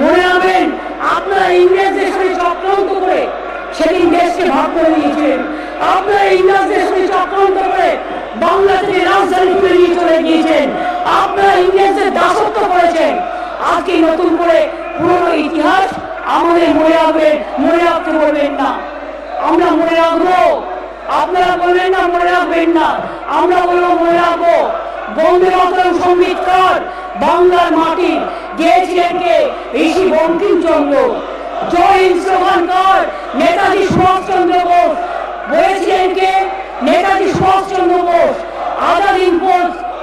মনে রাখবেন, আপনারা ইংরেজদের সাথে চক্রান্ত করে সেদিন দেশকে ভাগ করে দিয়েছিলেন আপনারা ইংরেজদের সাথে চক্রান্ত করে বাংলা থেকে রাজধানী তুলে চলে গিয়েছেন আপনারা ইংরেজদের দাসত্ব করেছেন। আজকে নতুন করে পুরনো ইতিহাস আমাদের মনে রাখবেন, মনে রাখতে বলবেন না। আমরা মনে রাখব, আপনারা বলবেন না, মনে রাখবেন না। আমরা বলব, মনে রাখব বন্দে মাতরম সঙ্গীতকার বাংলার মাটি গেয়েছিলেন কে? ঋষি বঙ্কিমচন্দ্র। জয় হিন্দ স্লোগানকার নেতাজি সুভাষচন্দ্র বোস। বলেছিলেন কে? নেতাজি সুভাষচন্দ্র বোস। আজাদ হিন্দ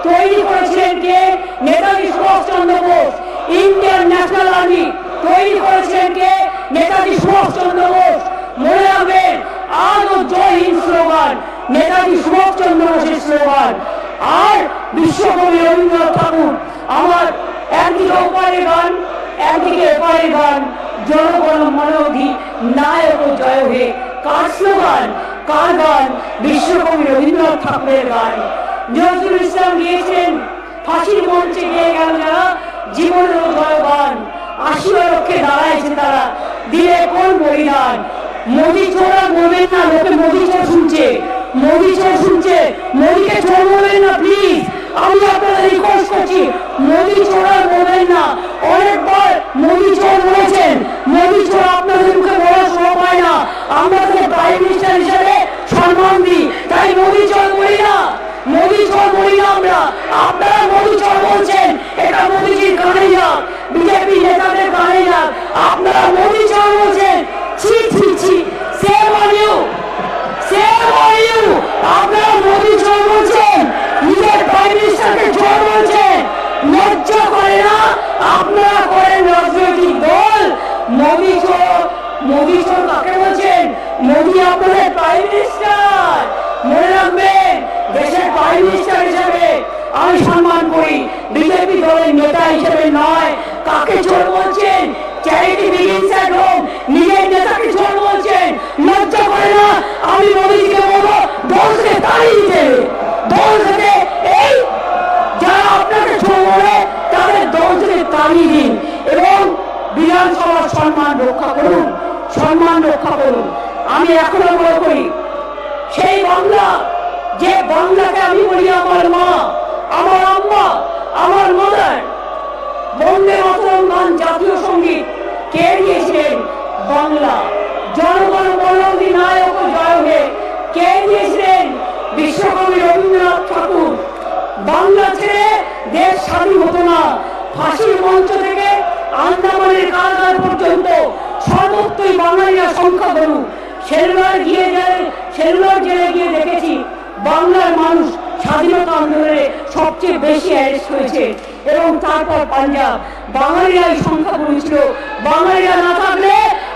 তৈরি করেছিলেন কে? Netaji Subhas Chandra Bose. Indian National Army তৈরি করেছিলেন কে? নেতাজি সুভাষচন্দ্র বোস। মনে রাখবেন, আজও জয় হিন্দ স্লোগান, নেতাজি সুভাষচন্দ্র বোসের স্লোগান। আর বিশ্বকবি রবীন্দ্রনাথ ঠাকুর, আমার একদিকে ওপারে গান, একদিকে এপারে গান জয় গান? বিশ্বকবি রবীন্দ্রনাথ ঠাকুরের তারা, দিলে কোন বলিদান? মোদি চোরা বলবেন না, লোকে মোদি চোর শুনছে। মোদি চোর শুনছে মোদিকে চোর বলবেন না প্লিজ আমি আপনাদের রিকোয়েস্ট করছি মোদি চোরা বলবেন না অনেকবার মোদি চোর বলেছেন মোদি চোর আপনাদের মুখে বলার সময় পায় না আমরা তাকে প্রাইম মিনিস্টার হিসেবে সম্মান দিই তাই মোদি চোর বলি না মোদি চোর বলি না আমরা আপনারা মোদি চোর বলছেন এটা মোদিজির কানে যাক বিজেপি নেতাদের কানে যাক আপনারা মোদি চোর বলছেন ছি ছি ছি shame on you shame on you আপনারা মোদি চোর বলছেন নিজের প্রাইম মিনিস্টারকে চোর বলছেন লজ্জা করে না আপনারা করেন রাজনৈতিক দল, মোদি চোর মোদি চোর কাকে বলছেন? মোদি আপনাদের প্রাইম মিনিস্টার মনে রাখবেন, দেশের প্রাইম মিনিস্টার হিসেবে আমি সম্মান করি। বিজেপি দলের নেতা হিসেবে নয়। কাকে চোর বলছেন? চ্যারিটি বিগিনস অ্যাট হোম নিজের নেতাকে চোর বলছেন। লজ্জা করে না আমি মোদিজিকে বলব দল থেকে তাড়িয়ে দিতে দল থেকে এই যারা আপনাকে চোর বলে তাদের দল এবং বিধানসভার সম্মান রক্ষা করুন, সম্মান রক্ষা করুন। আমি এখনও মনে করি, সেই বাংলা, যে বাংলাকে আমি বলি আমার মা, আমার আম্মা, আমার মাদার, বন্দে মাতরম জাতীয় সংগীত, কে দিয়েছিলেন বাংলা? জনগণ মনোধি নায়ক ও জয় কে দিয়েছিলেন? বিশ্বকবি রবীন্দ্রনাথ ঠাকুর। বাঙালিরা সংখ্যা গরু সেলুলার গিয়ে সেলুলার জেলে গিয়ে দেখেছি বাংলার মানুষ স্বাধীনতা আন্দোলনে সবচেয়ে বেশি অ্যারেস্ট হয়েছে। এবং তারপর পাঞ্জাব। বাঙালিরাই সংখ্যা গরু ছিল বাঙালিরা না থাকলে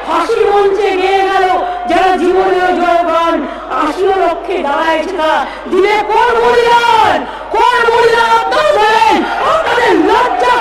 ফাঁসির মঞ্চে গিয়ে গেল। যারা জীবনের জয়গান আশিও লক্ষে দাঁড়াইছে না দিলে কোন বলিদান কোন বলিদান আপনাদের লজ্জা